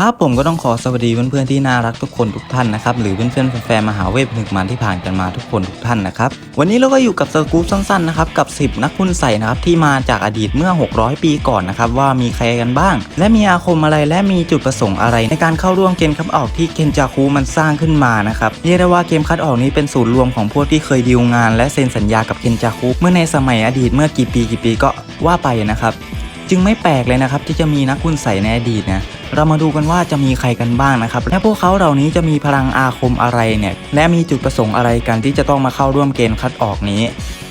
ครับผมก็ต้องขอสวัสดีเพื่อนๆที่น่ารักทุกคนทุกท่านนะครับหรือเพื่อนๆแฟนๆมหาเวทหนึ่งมันที่ผ่านกันมาทุกคนทุกท่านนะครับวันนี้เราก็อยู่กับสกู๊ปสั้นๆนะครับกับ 10 นักคุณใส่นะครับที่มาจากอดีตเมื่อ 600 ปีก่อนนะครับว่ามีใครกันบ้าง และมีอาคมอะไรและมีจุดประสงค์อะไร ในการเข้าร่วมเกมคัดออกที่เคนจาคุมันสร้างขึ้นมานะครับเรียกได้ว่าเกมคัดออกนี้เป็นศูนย์รวมของพวกที่เคยดีลงาน และเซ็นสัญญากับเคนจาคุเมื่อในสมัยอดีตเมื่อกี่ปีกี่ปีก็ว่าไปนะครับ จึงไม่แปลกเลยนะครับที่จะมีนักคุณใส่ในอดีตนะเรามาดูกันว่าจะมีใครกันบ้างนะครับ และพวกเขาเหล่านี้จะมีพลังอาคมอะไรเนี่ย และมีจุดประสงค์อะไรกันที่จะต้องมาเข้าร่วมเกณฑ์คัดออกนี้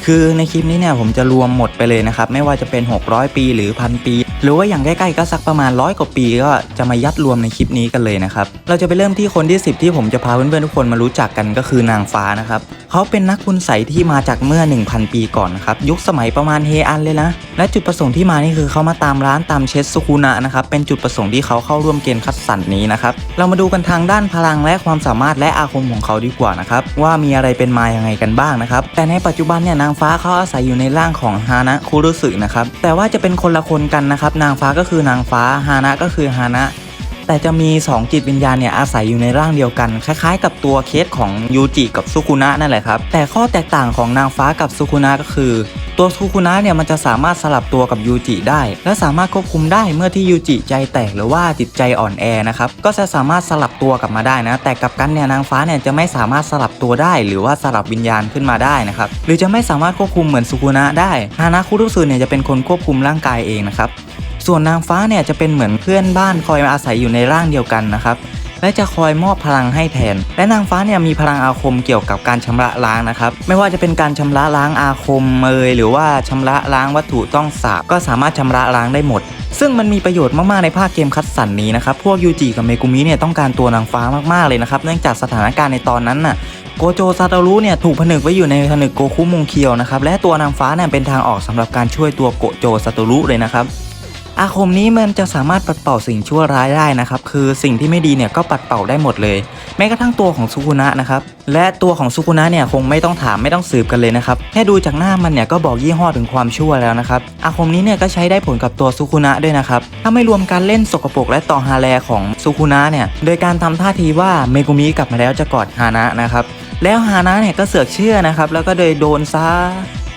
คือในคลิปนี้เนี่ยผมจะรวมหมดไปเลยนะครับ ไม่ว่าจะเป็น 600 ปีหรือพันปี หรือว่าอย่างใกล้ๆก็สักประมาณร้อยกว่าปีก็จะมายัดรวมในคลิปนี้กันเลยนะครับ เราจะไปเริ่มที่คนที่ 10 ที่ผมจะพาเพื่อนๆทุกคนมารู้จักกันก็คือนางฟ้านะครับเขาเป็นนักคุณใสที่มาจากเมื่อ 1,000 ปีก่อนนะครับยุคสมัยประมาณเฮอันเลยนะ และจุดประสงค์ที่มานี่คือเขามาตามร้านตามเชสสุคุนะนะครับเป็นจุดประสงค์ที่เขาเข้าร่วมเกณฑ์คัดสรรนี้นะครับเรามาดูกันทางด้านพลังและความสามารถและอาคมของเขาดีกว่านะครับว่ามีอะไรเป็นมาอยังไงกันบ้างนะครับแต่ในปัจจุบันเนี่ยนางฟ้าเขาอาศัยอยู่ในร่างของฮานะคุรุสึนะครับแต่ว่าจะเป็นคนละคนกันนะครับนางฟ้าก็คือนางฟ้าฮานะก็คือฮานะ แต่จะมี 2 จิตวิญญาณเนี่ยอาศัยอยู่ในร่างเดียวกัน คล้ายๆ กับตัวเคสของยูจิกับซุคุนะนั่นแหละครับ แต่ข้อแตกต่างของนางฟ้ากับซุคุนะก็คือ ตัวซุคุนะเนี่ยมันจะสามารถสลับตัวกับยูจิได้ และสามารถควบคุมได้เมื่อที่ยูจิใจแตกหรือว่าจิตใจอ่อนแอนะครับ ก็จะสามารถสลับตัวกลับมาได้นะ แต่กับกันเนี่ยนางฟ้าเนี่ยจะไม่สามารถสลับตัวได้ หรือว่าสลับวิญญาณขึ้นมาได้นะครับ หรือจะไม่สามารถควบคุมเหมือนซุคุนะได้ฮานะคุรุสึเนี่ยจะเป็นคนควบคุมร่างกายเองนะครับ ส่วนนางฟ้าเนี่ยจะเป็นเหมือนเพื่อนบ้านคอยมาอาศัยอยู่ในร่างเดียวกันนะครับและจะคอยมอบพลังให้แทน และนางฟ้าเนี่ยมีพลังอาคมเกี่ยวกับการชำระล้างนะครับ ไม่ว่าจะเป็นการชำระล้างอาคมเอยหรือว่าชำระล้างวัตถุต้องสาบก็สามารถชำระล้างได้หมด ซึ่งมันมีประโยชน์มาก ๆ ในภาคเกมคัดสรรนี้นะครับ พวกยูจิกับเมกุมิเนี่ยต้องการตัวนางฟ้ามาก ๆ เลยนะครับ เนื่องจากสถานการณ์ในตอนนั้นน่ะโกโจซาตารุเนี่ยถูกผนึกไว้อยู่ในผนึกโกคุมงเคียวนะครับและตัวนางฟ้าเนี่ยเป็นทางออกสำหรับการช่วยตัวโกโจซาตารุเลยนะครับ อาคมนี้มันจะสามารถปัดเป่าสิ่งชั่วร้ายได้นะครับ คือสิ่งที่ไม่ดีเนี่ยก็ปัดเป่าได้หมดเลย แม้กระทั่งตัวของซุกุนะนะครับ และตัวของซุกุนะเนี่ยคงไม่ต้องถามไม่ต้องสืบกันเลยนะครับ แค่ดูจากหน้ามันเนี่ยก็บอกยี่ห้อถึงความชั่วแล้วนะครับ อาคมนี้เนี่ยก็ใช้ได้ผลกับตัวซุกุนะด้วยนะครับ ถ้าไม่รวมการเล่นสกปรกและต่อฮาแลของซุกุนะเนี่ย โดยการทำท่าทีว่าเมกุมิกลับมาแล้วจะกอดฮานะนะครับ แล้วฮานะเนี่ยก็เสือกเชื่อนะครับ แล้วก็โดยโดนซะ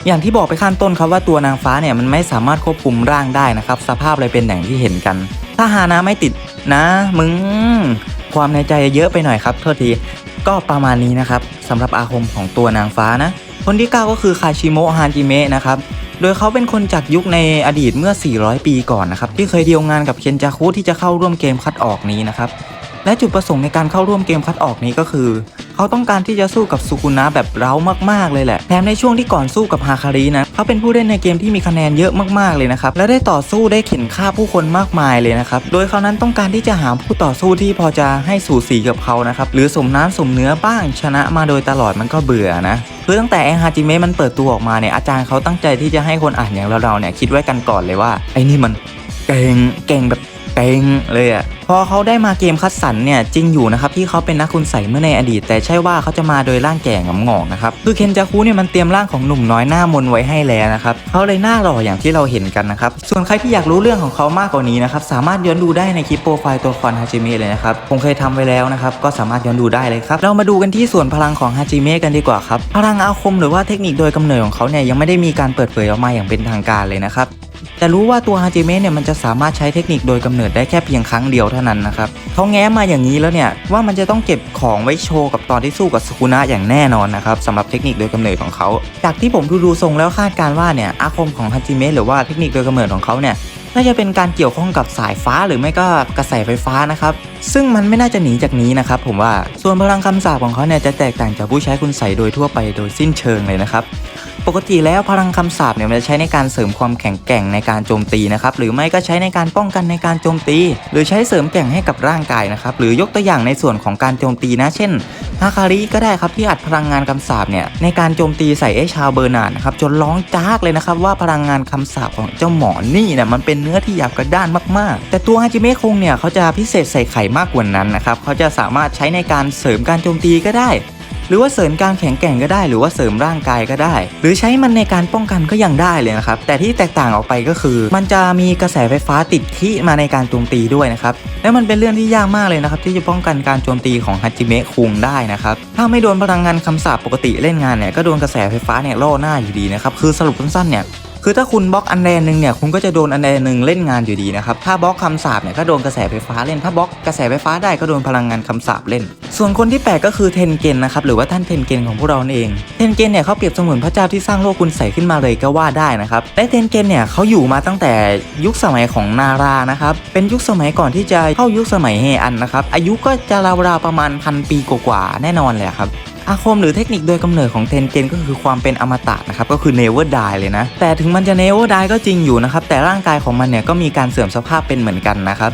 อย่างที่บอกไปข้างต้นครับว่าตัวนางฟ้าเนี่ยมันไม่สามารถควบคุมร่างได้นะครับ สภาพเลยเป็นอย่างที่เห็นกัน ถ้าฮานะไม่ติดนะ มึง ความในใจเยอะไปหน่อยครับโทษทีก็ประมาณนี้นะครับสำหรับอาคมของตัวนางฟ้านะ คนที่ 9 ก็คือคาชิโมะฮานจิเมะนะครับโดยเขาเป็นคนจากยุคในอดีตเมื่อ 400 ปีก่อนนะครับที่เคยเดียวงานกับเคนจาคุที่จะเข้าร่วมเกมคัดออกนี้นะครับและจุดประสงค์ในการเข้าร่วมเกมคัดออกนี้ก็คือ เขาต้องการที่จะสู้กับสุกุนะแบบเร้ามากๆเลยแหละแถมในช่วงที่ก่อนสู้กับฮาคารินะเขาเป็นผู้เล่นในเกมที่มีคะแนนเยอะมากๆเลยนะครับและได้ต่อสู้ได้เข็นฆ่าผู้คนมากมายเลยนะครับโดยเขานั้นต้องการที่จะหาผู้ต่อสู้ที่พอจะให้สู่สีกับเขานะครับหรือสมน้ำสมเนื้อบ้างชนะมาโดยตลอดมันก็เบื่อนะคือตั้งแต่ไอฮาจิเมะมันเปิดตัวออกมาเนี่ยอาจารย์เขาตั้งใจที่จะให้คนอ่านอย่างเราๆเนี่ยคิดไว้กันก่อนเลยว่าไอ้นี่มันเก่งเก่งแบบ เก่งเลยอะพอเขาได้มาเกมคัดสรรเนี่ยจริงอยู่นะครับที่เขาเป็นนักคุณใส่เมื่อในอดีต แต่ใช่ว่าเขาจะมาโดยร่างแก่งำงอกนะครับคือเคนจาคุเนี่ยมันเตรียมร่างของหนุ่มน้อยหน้ามนไว้ให้แล้วนะครับเขาเลยหน้าหล่ออย่างที่เราเห็นกันนะครับส่วนใครที่อยากรู้เรื่องของเขามากกว่านี้นะครับสามารถย้อนดูได้ในคลิปโปรไฟล์ตัวละครฮาจิเมะเลยนะครับผมเคยทำไว้แล้วนะครับก็สามารถย้อนดูได้เลยครับเรามาดูกันที่ส่วนพลังของฮาจิเมะกันดีกว่าครับพลังอาคมหรือว่าเทคนิคโดยกำเนิดของเขาเนี่ยยังไม่ได้มีการเปิดเผยออกมาอย่างเป็นทางการเลยนะครับ แต่รู้ว่าตัวฮาจิเมะเนี่ยมันจะสามารถใช้เทคนิคโดยกำเนิดได้แค่เพียงครั้งเดียวเท่านั้นนะครับเขาแง้มมาอย่างนี้แล้วเนี่ยว่ามันจะต้องเก็บของไว้โชว์กับตอนที่สู้กับสกุนะอย่างแน่นอนนะครับสำหรับเทคนิคโดยกำเนิดของเขาจากที่ผมดูดูทรงแล้วคาดการว่าเนี่ยอาคมของฮาจิเมะหรือว่าเทคนิคโดยกำเนิดของเขาเนี่ยน่าจะเป็นการเกี่ยวข้องกับสายฟ้าหรือไม่ก็กระแสไฟฟ้านะครับ ซึ่งมันไม่น่าจะหนีจากนี้นะครับผมว่าส่วนพลังคำสาปของเขาเนี่ยจะแตกต่างจากผู้ใช้คุณใสโดยทั่วไปโดยสิ้นเชิงเลยนะครับ ปกติแล้วพลังคำสาปเนี่ยมันจะใช้ในการเสริมความแข็งแกร่งในการโจมตีนะครับหรือไม่ก็ใช้ในการป้องกันในการโจมตี หรือใช้เสริมแกร่งให้กับร่างกายนะครับหรือยกตัวอย่างในส่วนของการโจมตีนะ เช่นฮาคาริก็ได้ครับที่อัดพลังงานคำสาปเนี่ยในการโจมตีใส่ไอ้ชาวเบอร์นาร์ดนะครับจนร้องจากเลยนะครับว่าพลังงานคำสาปของเจ้าหมอนี่เนี่ยมันเป็นเนื้อที่หยาบกระด้านมากๆ แต่ตัวฮาจิเมะคงเนี่ยเขาจะพิเศษใส่ไข่มากกว่านั้นนะครับเขาจะสามารถใช้ในการเสริมการโจมตีก็ได้ หรือว่าเสริมการแข็งแกร่งก็ได้ หรือว่าเสริมร่างกายก็ได้ หรือใช้มันในการป้องกันก็ยังได้เลยนะครับ แต่ที่แตกต่างออกไปก็คือ มันจะมีกระแสไฟฟ้าติดที่มาในการโจมตีด้วยนะครับ และมันเป็นเรื่องที่ยากมากเลยนะครับที่จะป้องกันการโจมตีของฮัจิเมะคุงได้นะครับ ถ้าไม่โดนพลังงานคำสาปปกติเล่นงานเนี่ยก็โดนกระแสไฟฟ้าเนี่ยล่อหน้าอยู่ดีนะครับ คือสรุปสั้นๆเนี่ย คือถ้าคุณบล็อกอันใดนหนึ่งเนี่ยคุณก็จะโดนอันใดนหนึ่งเล่นงานอยู่ดีนะครับถ้าบล็อกคำสาปเนี่ยก็โดนกระแสไฟฟ้าเล่นถ้าบล็อกกระแสไฟฟ้าได้ก็โดนพลังงานคำสาปเล่น ส่วนคนที่แปลกก็คือเทนเกนนะครับหรือว่าท่านเทนเกนของพวกเราเองเทนเกนเนี่ยเขาเปรียบเสมือนพระเจ้าที่สร้างโลกคุณใส่ขึ้นมาเลยก็ว่าได้นะครับและเทนเกนเนี่ยเขาอยู่มาตั้งแต่ยุคสมัยของนารานะครับเป็นยุคสมัยก่อนที่จะเข้ายุคสมัยเฮอันนะครับอายุก็จะราวๆประมาณพันปีกว่าๆแน่นอนเลยครับ อาคมหรือเทคนิคโดยกำเนิดของเทนเกนก็คือความเป็นอมตะนะครับก็คือ never die เลยนะ แต่ถึงมันจะ never die ก็จริงอยู่นะครับ แต่ร่างกายของมันเนี่ยก็มีการเสื่อมสภาพเป็นเหมือนกันนะครับ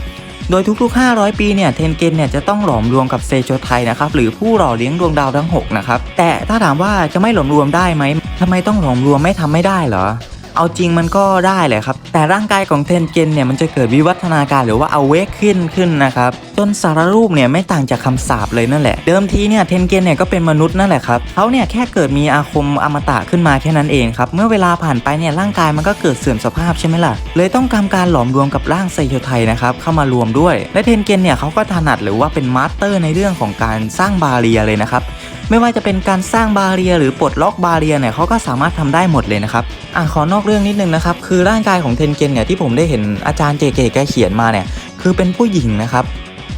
โดยทุกๆ 500 ปีเนี่ย เทนเกนเนี่ยจะต้องหลอมรวมกับเซโชไทนะครับ หรือผู้หล่อเลี้ยงดวงดาวทั้ง 6 นะครับ แต่ถ้าถามว่าจะไม่หลอมรวมได้ไหม ทำไมต้องหลอมรวมไม่ทำไม่ได้เหรอ เอาจริงมันก็ได้แหละครับ แต่ร่างกายของเทนเกนเนี่ยมันจะเกิดวิวัฒนาการหรือว่าเอาเวกขึ้นขึ้นนะครับจนสารรูปเนี่ยไม่ต่างจากคำสาปเลยนั่นแหละ เดิมทีเนี่ยเทนเกนเนี่ยก็เป็นมนุษย์นั่นแหละครับเขาเนี่ยแค่เกิดมีอาคมอมตะขึ้นมาแค่นั้นเองครับเมื่อเวลาผ่านไปเนี่ยร่างกายมันก็เกิดเสื่อมสภาพใช่ไหมล่ะเลยต้องการการหลอมรวมกับร่างไซโยไทนะครับเข้ามารวมด้วย และเทนเกนเนี่ยเขาก็ถนัดหรือว่าเป็นมาสเตอร์ในเรื่องของการสร้างบาเรียเลยนะครับ ไม่ว่าจะเป็นการสร้างบาเรียหรือปลดล็อกบาเรียเนี่ยเขาก็สามารถทำได้หมดเลยนะครับอะขอนอกเรื่องนิดนึงนะครับคือร่างกายของเทนเกนเนี่ยที่ผมได้เห็นอาจารย์เจเกแกเขียนมาเนี่ยคือเป็นผู้หญิงนะครับ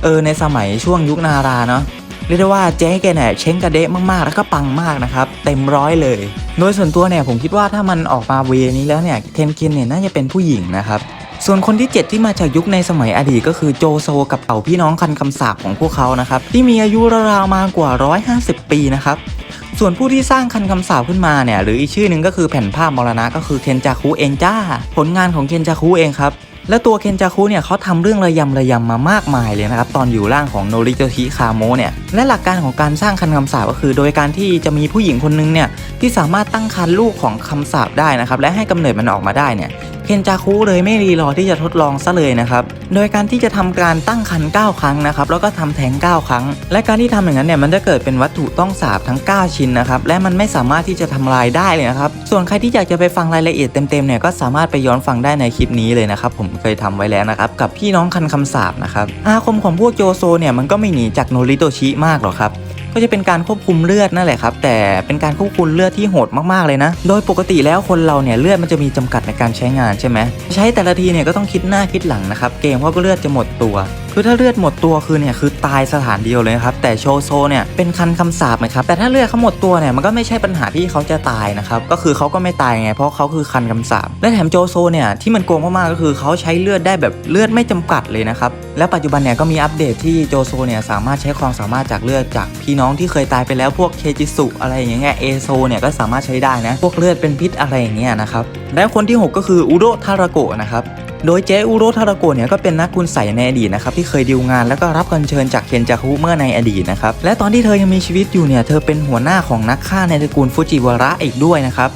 เออในสมัยช่วงยุคนาราเนาะเรียกได้ว่าเจ๊แกเนี่ยเช้งกระเดะมากๆ แล้วก็ปังมากนะครับ เต็มร้อยเลย โดยส่วนตัวเนี่ยผมคิดว่าถ้ามันออกมาเวนี้แล้วเนี่ยเทนเกนเนี่ยน่าจะเป็นผู้หญิงนะครับ ส่วนคนที่ 7 ที่มาจากยุคในสมัยอดีตก็คือโจโซกับเต่าพี่น้องคันคำสาปของพวกเขานะครับที่มีอายุราวๆมากกว่า 150 ปีนะครับส่วนผู้ที่สร้างคันคำสาปขึ้นมาเนี่ยหรืออีกชื่อหนึ่งก็คือแผ่นภาพมรณะก็คือเคนจาคุเองจ้า ผลงานของเคนจาคุเองครับและตัวเคนจาคุเนี่ยเขาทำเรื่องระยำระยำมามากมายเลยนะครับ ตอนอยู่ร่างของโนริโตชิคาโมะเนี่ยและหลักการของการสร้างคันคำสาปก็คือ โดยการที่จะมีผู้หญิงคนนึงเนี่ยที่สามารถตั้งครรภ์ลูกของคำสาปได้นะครับและให้กำเนิดมันออกมาได้เนี่ย เคนจาคุเลยไม่รีรอที่จะทดลองซะเลยนะครับ โดยการที่จะทำการตั้งครรภ์9ครั้งนะครับ แล้วก็ทำแท้ง9 ครั้ง และการที่ทำอย่างนั้นเนี่ยมันจะเกิดเป็นวัตถุต้องสาบทั้ง 9 ชิ้นนะครับ และมันไม่สามารถที่จะทำลายได้เลยนะครับ ส่วนใครที่อยากจะไปฟังรายละเอียดเต็มๆเนี่ยก็สามารถไปย้อนฟังได้ในคลิปนี้เลยนะครับ ผมเคยทำไว้แล้วนะครับ กับพี่น้องคันคำสาบนะครับ อาคมของพวกโจโซเนี่ยมันก็ไม่หนีจากโนริโตชิมากหรอกครับ ก็จะเป็นการควบคุมเลือดนั่นแหละครับ แต่เป็นการควบคุมเลือดที่โหดมากๆเลยนะ โดยปกติแล้วคนเราเนี่ยเลือดมันจะมีจำกัดในการใช้งานใช่ไหมใช้แต่ละทีเนี่ยก็ต้องคิดหน้าคิดหลังนะครับเกรงว่าเลือดจะหมดตัว คือถ้าเลือดหมดตัวคือเนี่ยคือตายสถานเดียวเลยครับแต่โชโซเนี่ยเป็นคันคำสาปนะครับแต่ถ้าเลือดเขาหมดตัวเนี่ยมันก็ไม่ใช่ปัญหาที่เขาจะตายนะครับก็คือเขาก็ไม่ตายไงเพราะเขาคือคันคำสาปและแถมโจโซเนี่ยที่มันโกงมากๆก็คือเขาใช้เลือดได้แบบเลือดไม่จำกัดเลยนะครับและปัจจุบันเนี่ยก็มีอัปเดตที่โจโซเนี่ยสามารถใช้ความสามารถจากเลือดจากพี่น้องที่เคยตายไปแล้วพวกเคจิสุอะไรอย่างเงี้ยเอโซเนี่ยก็สามารถใช้ได้นะพวกเลือดเป็นพิษอะไรอย่างเงี้ยนะครับและคนที่หกก็คืออุโดทาราโกะนะครับ โดยเจอุโรทาราโกะเนี่ยก็เป็นนักคุณใส่ในอดีตนะครับที่เคยดีลงานแล้วก็รับคำเชิญจากเคนจาคุเมื่อในอดีตนะครับและตอนที่เธอยังมีชีวิตอยู่เนี่ยเธอเป็นหัวหน้าของนักฆ่าในตระกูลฟูจิวาระอีกด้วยนะครับ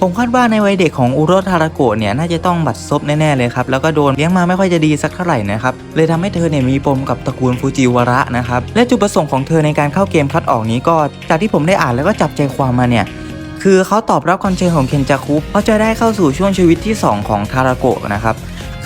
ผมคาดว่าในวัยเด็กของอุโรทาราโกะเนี่ยน่าจะต้องบัดซบแน่ๆเลยครับแล้วก็โดนเลี้ยงมาไม่ค่อยจะดีสักเท่าไหร่นะครับเลยทำให้เธอเนี่ยมีปมกับตระกูลฟูจิวาระนะครับและจุดประสงค์ของเธอในการเข้าเกมคัดออกนี้ก็จากที่ผมได้อ่านแล้วก็จับใจความมาเนี่ยคือเขาตอบรับคำเชิญของเคนจาคุเพราะจะได้เข้าสู่ช่วงชีวิตที่ 2 ของทาราโกะนะครับ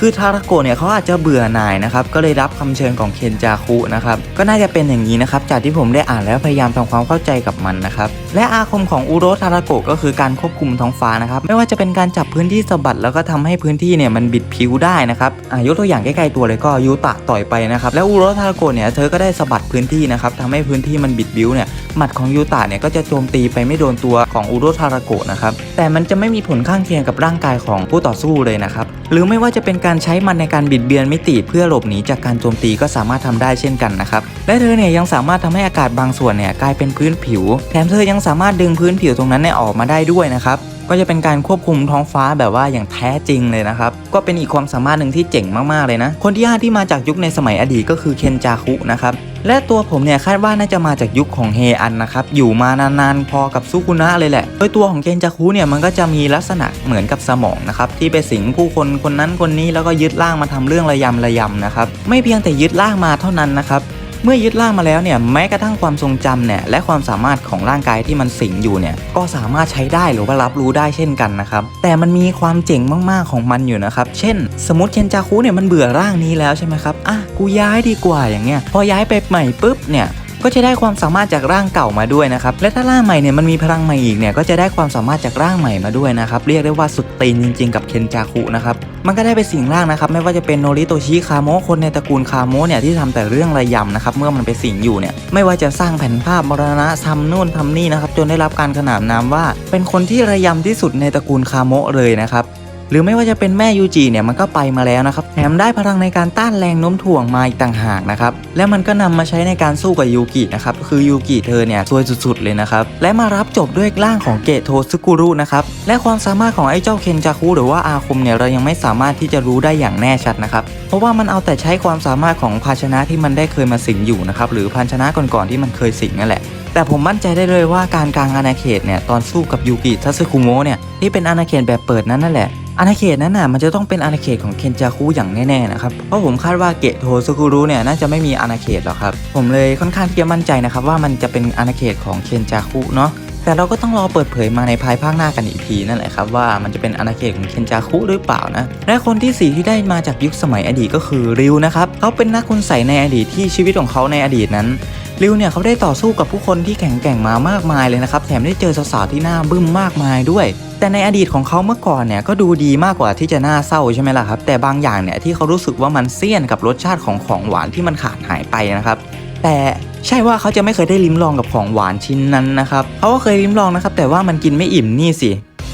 คือทาราโกะเนี่ยเขาอาจจะเบื่อหน่ายนะครับก็เลยรับคำเชิญของเคนจาคุนะครับก็น่าจะเป็นอย่างนี้นะครับจากที่ผมได้อ่านแล้วพยายามทำความเข้าใจกับมันนะครับและอาคมของอุโรทาราโกะก็คือการควบคุมท้องฟ้านะครับไม่ว่าจะเป็นการจับพื้นที่สะบัดแล้วก็ทำให้พื้นที่เนี่ยมันบิดผิวได้นะครับอายกตัวอย่างใกล้ๆตัวเลยก็ยูตะต่อยไปนะครับแล้วอุโรทาราโกะเนี่ยเธอก็ได้สะบัดพื้นที่นะครับทำให้พื้นที่มันบิดบิ้วเนี่ยหมัดของยูตะเนี่ยก็จะโจมตีไปไม่โดนตัวของอุโรทาราโกะนะครับแต่มันจะไม่มีผลข้างเคียงกับร่างกายของผู้ต่อสู้เลยนะครับหรือไม่ว่าจะเป็นการการใช้มันในการบิดเบือนมิติเพื่อหลบหนีจากการโจมตีก็สามารถทำได้เช่นกันนะครับ และเธอเนี่ยยังสามารถทำให้อากาศบางส่วนเนี่ยกลายเป็นพื้นผิว แถมเธอยังสามารถดึงพื้นผิวตรงนั้นเนี่ยออกมาได้ด้วยนะครับ ก็จะเป็นการควบคุมท้องฟ้าแบบว่าอย่างแท้จริงเลยนะครับ ก็เป็นอีกความสามารถหนึ่งที่เจ๋งมากๆเลยนะ คนที่ 5 ที่มาจากยุคในสมัยอดีตก็คือเคนจาคุนะครับ และตัวผมเนี่ยคาดว่าน่าจะมาจากยุคของเฮอันนะครับ อยู่มานานๆพอกับซุกุนะเลยแหละ โดยตัวของเคนจาคุเนี่ยมันก็จะมีลักษณะเหมือนกับสมองนะครับที่ไปสิงผู้คนคนนั้นคนนี้แล้วก็ยึดร่างมาทำเรื่องระยำระยำนะครับ ไม่เพียงแต่ยึดร่างมาเท่านั้นนะครับ เมื่อยึดร่างมาแล้วเนี่ยแม้กระทั่งความทรงจำเนี่ยและความสามารถของร่างกายที่มันสิงอยู่เนี่ยก็สามารถใช้ได้หรือว่ารับรู้ได้เช่นกันนะครับแต่มันมีความเจ๋งมากๆของมันอยู่นะครับเช่น สมมติเคนจาคุเนี่ยมันเบื่อร่างนี้แล้วใช่ไหมครับอะกูย้ายดีกว่าอย่างเงี้ยพอย้ายไปใหม่ปุ๊บเนี่ย ก็จะได้ความสามารถจากร่างเก่ามาด้วยนะครับและถ้าร่างใหม่เนี่ยมันมีพลังใหม่อีกเนี่ยก็จะได้ความสามารถจากร่างใหม่มาด้วยนะครับเรียกได้ว่าสุดตีนจริง ๆ กับเคนจาคุนะครับมันก็ได้ไปสิงร่างนะครับไม่ว่าจะเป็นโนริโตชิคาโมะคนในตระกูลคาโมะเนี่ยที่ทำแต่เรื่องระยำนะครับเมื่อมันไปสิงอยู่เนี่ยไม่ว่าจะสร้างแผ่นภาพมรณะทำนู่นทำนี่นะครับจนได้รับการขนานนามว่า เป็นคนที่ระยำที่สุดในตระกูลคาโมะเลยนะครับ หรือไม่ว่าจะเป็นแม่ยูจิเนี่ยมันก็ไปมาแล้วนะครับแถมได้พลังในการต้านแรงโน้มถ่วงมาอีกต่างหากนะครับและมันก็นำมาใช้ในการสู้กับยูกินะครับคือยูกิเธอเนี่ยซวยสุดๆเลยนะครับและมารับจบด้วยร่างของเกะโทซึกุรุนะครับและความสามารถของไอ้เจ้าเคนจาคุหรือว่าอาคมเนี่ยเรายังไม่สามารถที่จะรู้ได้อย่างแน่ชัดนะครับเพราะว่ามันเอาแต่ใช้ความสามารถของภาชนะที่มันได้เคยมาสิงอยู่นะครับหรือภาชนะก่อนๆที่มันเคยสิงนั่นแหละแต่ผมมั่นใจได้เลยว่าการกลางอาณาเขตเนี่ยตอนสู้กับยูกิทัสึคุโมะเนี่ยที่เป็นอาณาเขตแบบเปิดนั้นนั่นแหละอาณาเขตนั้นน่ะมันจะต้องเป็นอาณาเขตของเคนจาคุอย่างแน่ๆนะครับ เพราะผมคาดว่าเกะโทซึคุรุเนี่ยน่าจะไม่มีอาณาเขตหรอกครับ ผมเลยค่อนข้างที่จะมั่นใจนะครับว่ามันจะเป็นอาณาเขตของเคนจาคุเนาะแต่เราก็ต้องรอเปิดเผยมาในภายภาคหน้ากันอีกทีนั่นแหละครับว่ามันจะเป็นอาณาเขตของเคนจาคุหรือเปล่านะ และคนที่สี่ที่ได้มาจากยุคสมัยอดีตก็คือริวนะครับเขาเป็นนักคุณใสในอดีตที่ชีวิตของเขาในอดีตนั้นริวเนี่ยเขาได้ต่อสู้กับผู้คนที่แข็งแกร่งมามากมายเลยนะครับแถมได้เจอสาวๆที่หน่าบึ้มมากมายด้วย แต่ในอดีตของเขาเมื่อก่อนเนี่ยก็ดูดีมากกว่าที่จะน่าเศร้าใช่ไหมล่ะครับ แต่บางอย่างเนี่ยที่เขารู้สึกว่ามันเสี้ยนกับรสชาติของของหวานที่มันขาดหายไปนะครับ แต่ใช่ว่าเขาจะไม่เคยได้ลิ้มลองกับของหวานชิ้นนั้นนะครับเขาก็เคยลิ้มลองนะครับ แต่ว่ามันกินไม่อิ่มนี่สิ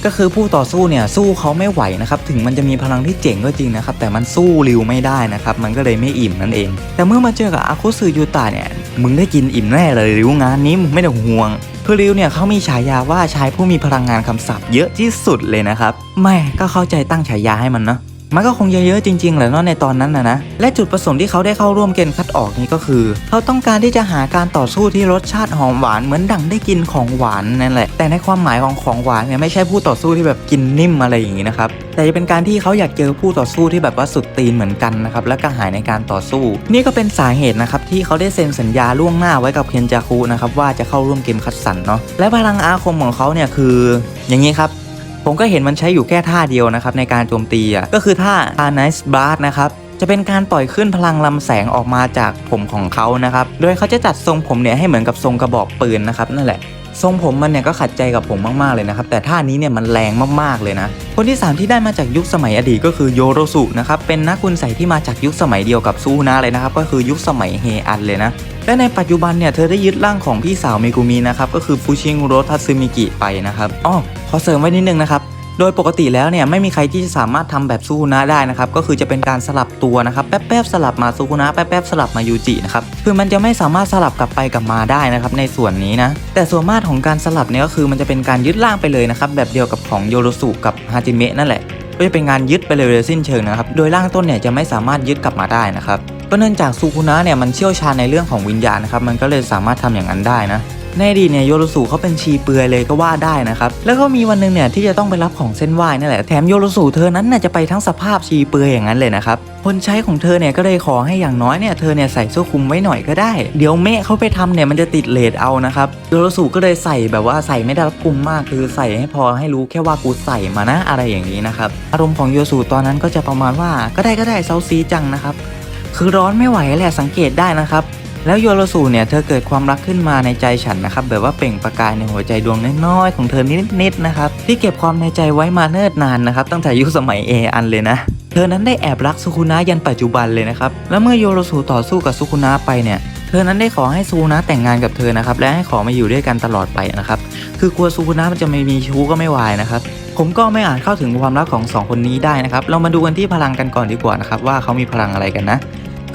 ก็คือผู้ต่อสู้เนี่ยสู้เขาไม่ไหวนะครับถึงมันจะมีพลังที่เจ๋งก็จริงนะครับแต่มันสู้ริวไม่ได้นะครับมันก็เลยไม่อิ่มนั่นเอง แต่เมื่อมาเจอกับอาคุสึยูตะเนี่ยมึงได้กินอิ่มแน่เลยริวงานนี้มึงไม่ต้องห่วงคือริวเนี่ยเขามีฉายาว่าชายผู้มีพลังงานคำศัพท์เยอะที่สุดเลยนะครับแม่ก็เข้าใจตั้งฉายาให้มันเนาะ มันก็คงเยอะๆจริงๆแหละเนาะในตอนนั้นนะนะ และจุดประสงค์ที่เขาได้เข้าร่วมเกณฑ์คัดออกนี้ก็คือ เขาต้องการที่จะหาการต่อสู้ที่รสชาติหอมหวานเหมือนดั่งได้กินของหวานนั่นแหละ แต่ในความหมายของของหวานเนี่ยไม่ใช่ผู้ต่อสู้ที่แบบกินนิ่มอะไรอย่างนี้นะครับแต่จะเป็นการที่เขาอยากเจอผู้ต่อสู้ที่แบบว่าสุดตีนเหมือนกันนะครับและกระหายในการต่อสู้ นี่ก็เป็นสาเหตุนะครับที่เขาได้เซ็นสัญญาล่วงหน้าไว้กับเคนจาคุนะครับว่าจะเข้าร่วมเกมคัดสรรเนาะและพลังอาคมของเขาเนี่ยคือ อย่างนี้ครับ ผมก็เห็นมันใช้อยู่แค่ท่าเดียวนะครับในการโจมตีอะก็คือท่า a n i c e Blast นะครับจะเป็นการปล่อยขึ้นพลังลำแสงออกมาจากผมของเขานะครับ โดยเขาจะจัดทรงผมเนี่ยให้เหมือนกับทรงกระบอกปืนนะครับนั่นแหละ ทรงผมมันเนี่ยก็ขัดใจกับผมมากๆเลยนะครับ แต่ท่านี้เนี่ยมันแรงมากๆเลยนะ คนที่ 3 ที่ได้มาจากยุคสมัยอดีตก็คือโยโรสุนะครับ เป็นนักคุณใส่ที่มาจากยุคสมัยเดียวกับซูนะเลยนะครับ ก็คือยุคสมัยเฮอันเลยนะ และในปัจจุบันเนี่ยเธอได้ยึดร่างของพี่สาวเมกุมินะครับก็คือฟูชิงโรทัซึมิกิไปนะครับอ๋อขอเสริมไว้นิดนึงนะครับโดยปกติแล้วเนี่ยไม่มีใครที่จะสามารถทำแบบซูคุนะได้นะครับก็คือจะเป็นการสลับตัวนะครับแป๊บๆสลับมาซูคุนะแป๊บๆสลับมายูจินะครับคือมันจะไม่สามารถสลับกลับไปกลับมาได้นะครับในส่วนนี้นะแต่ส่วนมากของการสลับเนี่ยก็คือมันจะเป็นการยึดร่างไปเลยนะครับแบบเดียวกับของโยโรสุกับฮาจิเมะนั่นแหละก็จะเป็นงานยึดไปเลยโดยสิ้นเชิงนะครับโดยร่างต้นเนี่ยจะไม่สามารถยึดกลับมาได้นะครับ ก็เนื่องจากซูคุนะเนี่ยมันเชี่ยวชาญในเรื่องของวิญญาณนะครับมันก็เลยสามารถทำอย่างนั้นได้นะในอดีตเนี่ยโยโรสุเขาเป็นชีเปลือยเลยก็ว่าได้นะครับ แล้วก็มีวันหนึ่งเนี่ยที่จะต้องไปรับของเส้นไหว้นั่นแหละ แถมโยโรสุเธอนั้นน่ะจะไปทั้งสภาพชีเปลือยอย่างนั้นเลยนะครับ คนใช้ของเธอเนี่ยก็เลยขอให้อย่างน้อยเนี่ยเธอเนี่ยใส่เสื้อคลุมไว้หน่อยก็ได้ เดี๋ยวเมะเขาไปทำเนี่ยมันจะติดเลทเอานะครับโยโรสุก็เลยใส่แบบว่าใส่ไม่ได้รัดกุมมากคือใส่ให้พอให้รู้แค่ว่ากูใส่มานะอะไรอย่างนี้นะครับ อารมณ์ของโยโรสุตอนนั้นก็จะประมาณว่าก็ได้ก็ได้เซาซีจังนะครับ คือร้อนไม่ไหวแหละสังเกตได้นะครับ แล้วโยโรสุเนี่ยเธอเกิดความรักขึ้นมาในใจฉันนะครับแบบว่าเปล่งประกายในหัวใจดวงน้อยๆของเธอนิดๆนะครับที่เก็บความในใจไว้มาเนิ่นนานนะครับตั้งแต่ยุคสมัยเออันเลยนะเธอนั้นได้แอบรักสุคุนะยันปัจจุบันเลยนะครับแล้วเมื่อโยโรสุต่อสู้กับสุคุนะไปเนี่ยเธอนั้นได้ขอให้ซูนะแต่งงานกับเธอนะครับและให้ขอมาอยู่ด้วยกันตลอดไปนะครับคือกลัวซูคุนะมันจะไม่มีชู้ก็ไม่วายนะครับ ผมก็ไม่อาจเข้าถึงความรักของสองคนนี้ได้นะครับ เรามาดูกันที่พลังกันก่อนดีกว่านะครับว่าเขามีพลังอะไรกันนะ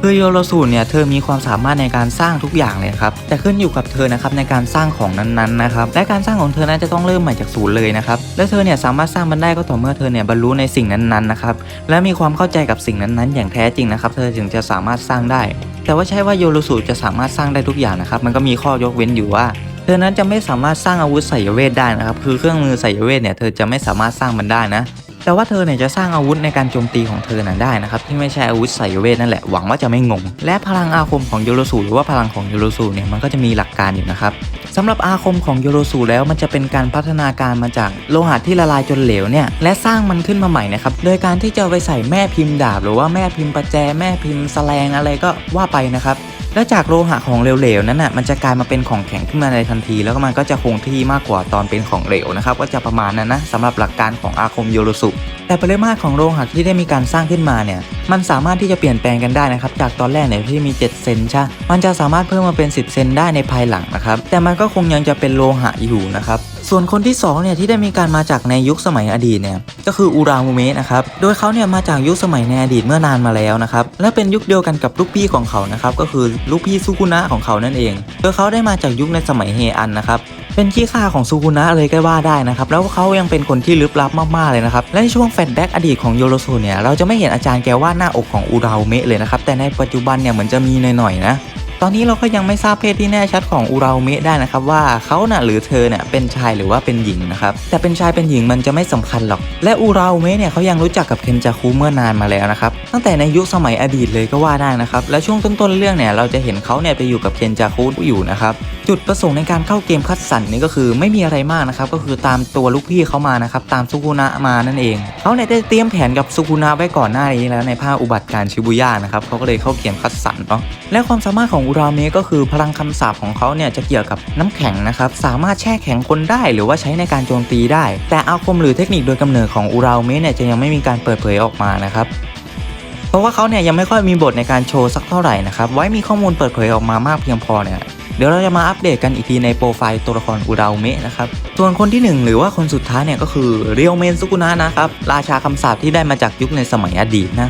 คือโยโรสูเนี่ยเธอมีความสามารถในการสร้างทุกอย่างเลยครับแต่ขึ้นอยู่กับเธอนะครับในการสร้างของนั้นๆนะครับและการสร้างของเธอนั้นจะต้องเริ่มใหม่จากศูนย์เลยนะครับและเธอเนี่ยสามารถสร้างมันได้ก็ต่อเมื่อเธอเนี่ยบรรลุในสิ่งนั้นๆนะครับและมีความเข้าใจกับสิ่งนั้นๆ อย่างแท้จริงนะครับเธอถึงจะสามารถสร้างได้ แต่ว่าใช่ว่าโยโรสูจะสามารถสร้างได้ทุกอย่างนะครับมันก็มีข้อยกเว้นอยู่ว่า ธอนั้นจะไม่สามารถสร้างอาวุธไสยเวทได้นะครับ คือเครื่องมือไสยเวทเนี่ยเธอจะไม่สามารถสร้างมันได้นะ แต่ว่าเธอเนี่ยจะสร้างอาวุธในการโจมตีของเธอน่ะได้นะครับที่ไม่ใช่อาวุธไสยเวทนั่นแหละหวังว่าจะไม่งง และพลังอาคมของโยโรสูหรือว่าพลังของโยโรสูเนี่ยมันก็จะมีหลักการอยู่นะครับ สำหรับอาคมของโยโรสูแล้วมันจะเป็นการพัฒนาการมาจากโลหะที่ละลายจนเหลวเนี่ยและสร้างมันขึ้นมาใหม่นะครับโดยการที่จะไปใส่แม่พิมพ์ดาบ หรือว่าแม่พิมพ์ประแจแม่พิมพ์แสลงอะไรก็ว่าไปนะครับและจากโลหะของเหลวๆนั้นน่ะมันจะกลายมาเป็นของแข็งขึ้นมาในทันที แล้วก็มันก็จะคงที่มากกว่าตอนเป็นของเหลวนะครับก็จะประมาณนั้นนะสำหรับหลักการของอาคมโยโรสุ แต่ปริมาตรของโลหะที่ได้มีการสร้างขึ้นมาเนี่ย มันสามารถที่จะเปลี่ยนแปลงกันได้นะครับ จากตอนแรกเนี่ยที่มี 7 เซนใช่ มันจะสามารถเพิ่มมาเป็น 10 เซนได้ในภายหลังนะครับ แต่มันก็คงยังจะเป็นโลหะอยู่นะครับ ส่วนคนที่สองเนี่ยที่ได้มีการมาจากในยุคสมัยอดีตเนี่ย ก็คืออูรามูเมะนะครับ โดยเขาเนี่ยมาจากยุคสมัยในอดีตเมื่อนานมาแล้วนะครับ และเป็นยุคเดียวกันกับลูกพี่ของเขานะครับ ก็คือลูกพี่ซุกุนะของเขานั่นเอง โดยเขาได้มาจากยุคในสมัยเฮอันนะครับ เป็นขี้ข้าของซูกุนะเลยก็ว่าได้นะครับ แล้วเขายังเป็นคนที่ลึกลับมากๆเลยนะครับ และในช่วงแฟลชแบ็กอดีตของโยโรซูเนี่ยเราจะไม่เห็นอาจารย์แกวาดหน้าอกของอูราเมะเลยนะครับแต่ในปัจจุบันเนี่ยเหมือนจะมีหน่อยๆนะ ตอนนี้เราก็ยังไม่ทราบเพศที่แน่ชัดของอูราเมะได้นะครับว่าเขาน่ะหรือเธอเนี่ยเป็นชายหรือว่าเป็นหญิงนะครับแต่เป็นชายเป็นหญิงมันจะไม่สำคัญหรอก และอูราเมะเนี่ยเขายังรู้จักกับเคนจาคุเมื่อนานมาแล้วนะครับตั้งแต่ในยุคสมัยอดีตเลยก็ว่าได้นะครับและช่วงต้นๆเรื่องเนี่ยเราจะเห็นเขาเนี่ยไปอยู่กับเคนจาคุอยู่นะครับจุดประสงค์ในการเข้าเกมคัดสรรนี่ก็คือไม่มีอะไรมากนะครับก็คือตามตัวลูกพี่เขามานะครับตามซุกุนะมานั่นเองเขาเนี่ยได้เตรียมแผนกับซุกุนะไว้ก่อนหน้านี้แล้วในภาคอุบัติการชิบุย่านะครับเขาก็เลยเข้าเกมคัดสรรเนาะและความสามารถของอุราเมะก็คือพลังคำสาปของเขาเนี่ยจะเกี่ยวกับน้ำแข็งนะครับสามารถแช่แข็งคนได้หรือว่าใช้ในการโจมตีได้ แต่อาคมหรือเทคนิคโดยกำเนิดของอุราเมะเนี่ยจะยังไม่มีการเปิดเผยออกมานะครับเพราะว่าเขาเนี่ยยังไม่ค่อยมีบทในการโชว์สักเท่าไหร่นะครับไว้มีข้อมูลเปิดเผยออกมามากเพียงพอเนี่ยเดี๋ยวเราจะมาอัปเดตกันอีกทีในโปรไฟล์ตัวละครอุราเมะนะครับ ส่วนคนที่หนึ่งหรือว่าคนสุดท้ายเนี่ยก็คือเรียวเมนซุกุนะนะครับ ราชาคำสาปที่ได้มาจากยุคในสมัยอดีตนะ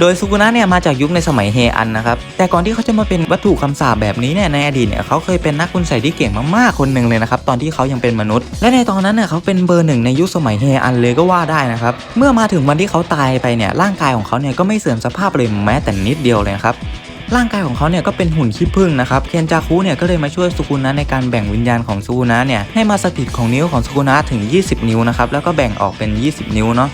โดยซุกุนะเนี่ยมาจากยุคในสมัยเฮอันนะครับ แต่ก่อนที่เขาจะมาเป็นวัตถุคำสาปแบบนี้เนี่ยในอดีตเนี่ยเขาเคยเป็นนักคุณใส่ที่เก่งมากๆคนหนึ่งเลยนะครับตอนที่เขายังเป็นมนุษย์ และในตอนนั้นเนี่ยเขาเป็นเบอร์หนึ่งในยุคสมัยเฮอันเลยก็ว่าได้นะครับเมื่อมาถึงวันที่เขาตายไปเนี่ยร่างกายของเขาเนี่ยก็ไม่เสื่อมสภาพเลยแม้แต่นิดเดียวเลยครับร่างกายของเขาเนี่ยก็เป็นหุ่นขี้ผึ้งนะครับ เคนจาคุเนี่ยก็เลยมาช่วยสุกุนะในการแบ่งวิญญาณของสุกุนะเนี่ยให้มาสถิตของนิ้วของสุกุนะถึง 20 นิ้วนะครับ แล้วก็แบ่งออกเป็น 20 นิ้วเนาะ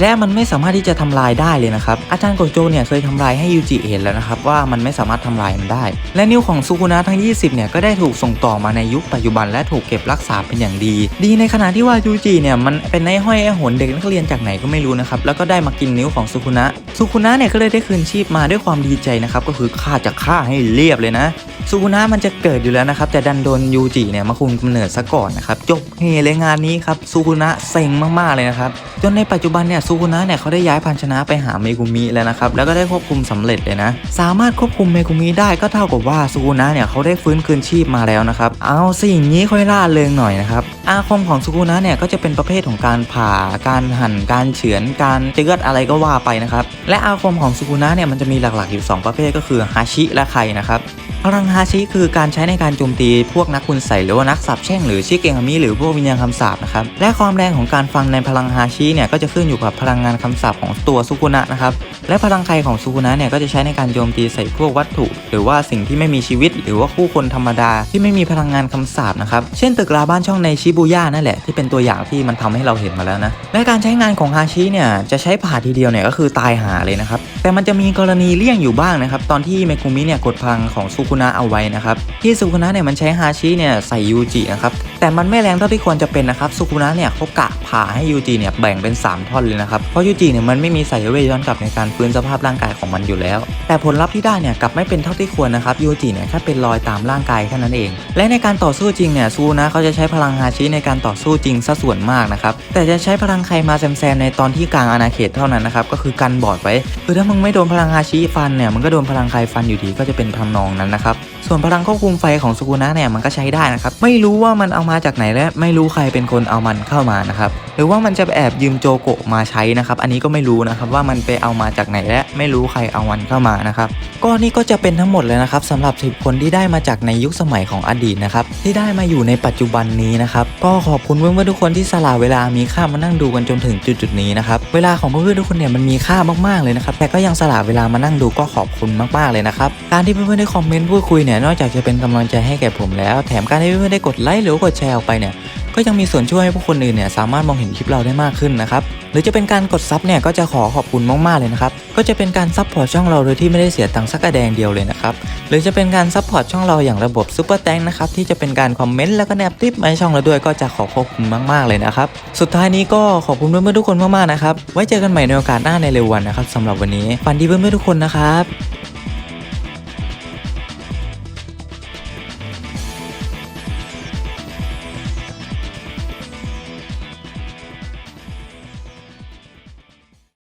และมันไม่สามารถที่จะทำลายได้เลยนะครับ อาจารย์โกโจเนี่ยเคยทำลายให้ยูจิเห็นแล้วนะครับว่ามันไม่สามารถทำลายมันได้ และนิ้วของสุกุนะทั้ง 20 เนี่ยก็ได้ถูกส่งต่อมาในยุคปัจจุบันและถูกเก็บรักษาเป็นอย่างดี ดีในขณะที่ว่ายูจิเนี่ยมันเป็นไอ้ห้อยไอ้หนเด็กนักเรียนจากไหนก็ไม่รู้นะครับแล้วก็ได้มากินนิ้วของสุกุนะสุกุนะเนี่ยก็เลยได้คืนชีพมาด้วยความดีใจนะครับก็คือฆ่าจะฆ่าให้เรียบเลยนะสุกุนะมันจะเกิดอยู่แล้วนะครับแต่ดันโดนยูจิเนี่ยมาคุมกำเนิดซะก่อนนะครับจบเฮเลยงานนี้ครับสุกุนะเซ็งมากๆเลยนะครับจนในปัจจุบันเนี่ยสุกุนะเนี่ยเขาได้ย้ายพันชนะไปหาเมกุมิแล้วนะครับแล้วก็ได้ควบคุมสำเร็จเลยนะ สามารถควบคุมเมกุมิได้ก็เท่ากับว่าสุกุนะเนี่ยเขาได้ฟื้นคืนชีพมาแล้วนะครับเอาสิอย่างนี้ค่อยล่าเริงหน่อยนะครับอาคมของสุกุนะเนี่ยก็จะเป็นประเภทของการผ่าการหั่นการเฉือนการเจือดอะไรก็ว่าไปนะครับและอาคมของสุกุนะเนี่ยมันจะมีหลักๆอยู่สองประเภทก็คือฮาชิและไคนะครับ พลังฮาชิคือการใช้ในการโจมตีพวกนักคุณใส่หรือว่านักสับแช่งหรือชิเกงามิหรือพวกวิญญาณคำสาปนะครับและความแรงของการฟังในพลังฮาชิเนี่ยก็จะขึ้นอยู่กับพลังงานคำสาปของตัวซุกุนะนะครับและพลังไคของซุกุนะเนี่ยก็จะใช้ในการโจมตีใส่พวกวัตถุ หรือว่าสิ่งที่ไม่มีชีวิต หรือว่าผู้คนธรรมดาที่ไม่มีพลังงานคำสาปนะครับเช่นตึกราบ้านช่องในชิบูย่านั่นแหละที่เป็นตัวอย่างที่มันทำให้เราเห็นมาแล้วนะและการใช้งานของฮาชิเนี่ยจะใช้ผ่าทีเดียวเนี่ยก็คือตายหาเลยนะครับ แต่มันจะมีกรณีเลี่ยงอยู่บ้างนะครับ ตอนที่เมกุมิเนี่ยกดพังของซุกุนะเอาไว้นะครับ ที่ซุกุนะเนี่ยมันใช้ฮาชิเนี่ยใส่ยูจินะครับ แต่มันไม่แรงเท่าที่ควรจะเป็นนะครับซุกุนะเนี่ยเขากะผ่าให้ยูจิเนี่ยแบ่งเป็น 3 ท่อนเลยนะครับ เพราะยูจิเนี่ยมันไม่มีสายเวทย้อนกลับในการฟื้นสภาพร่างกายของมันอยู่แล้ว แต่ผลลัพธ์ที่ได้เนี่ยกลับไม่เป็นเท่าที่ควรนะครับยูจิเนี่ยแค่เป็นรอยตามร่างกายแค่นั้นเอง และในการต่อสู้จริงเนี่ยซูนะเขาจะใช้พลังฮาชิในการต่อสู้จริงซะส่วนมากนะครับแต่จะใช้พลังใครมาแซมๆในตอนที่กลางอาณาเขตเท่านั้นนะครับก็คือกันบอดไว้คือถ้ามึงไม่โดนพลังฮาชิฟันเนี่ยมันก็โดนพลังใครฟันอยู่ดีก็จะเป็นทำนองนั้นนะครับ ส่วนพลังควบคุมไฟของสุกุนะเนี่ยมันก็ใช้ได้นะครับ ไม่รู้ว่ามันเอามาจากไหนและไม่รู้ใครเป็นคนเอามันเข้ามานะครับ หรือว่ามันจะแอบยืมโจโกะมาใช้นะครับ อันนี้ก็ไม่รู้นะครับว่ามันไปเอามาจากไหนและไม่รู้ใครเอามันเข้ามานะครับ ก็นี่ก็จะเป็นทั้งหมดเลยนะครับสำหรับ10คนที่ได้มาจากในยุคสมัยของอดีตนะครับที่ได้มาอยู่ในปัจจุบันนี้นะครับก็ขอบคุณเพื่อนๆทุกคนที่สละเวลามีค่ามานั่งดูกันจนถึงจุดๆนี้นะครับเวลาของเพื่อนๆทุกคนเนี่ยมันมีค่ามากๆเลยนะครับแต่ก็ยังสละเวลามานั่งดูก็ขอบคุณมากๆเลยนะครับการที่เพื่อนๆได้คอมเมนต์พูดคุยเนี่ยนอกจากจะเป็นกำลังใจให้แก่ผมแล้ว แถมการที่เพื่อนๆได้กดไลค์หรือกดแชร์ออกไปเนี่ยก็ยังมีส่วนช่วยให้ผู้คนอื่นเนี่ยสามารถมองเห็นคลิปเราได้มากขึ้นนะครับหรือจะเป็นการกดซับเนี่ยก็จะขอขอบคุณมากๆเลยนะครับก็จะเป็นการซับพอร์ตช่องเราโดยที่ไม่ได้เสียตังค์สักกระแดงเดียวเลยนะครับหรือจะเป็นการซับพอร์ตช่องเราอย่างระบบซูเปอร์แตงนะครับที่จะเป็นการคอมเมนต์แล้วก็แนบทิปมาให้ช่องเราด้วยก็จะขอขอบคุณมากๆเลยนะครับสุดท้ายนี้ก็ขอบคุณเพื่อนๆทุกคนมากๆนะครับไว้เจอกันใหม่ในโอกาสหน้าในเร็ววันนะครับสำหรับวันนี้ฝันดีเพื่อนๆทุกคนนะครับ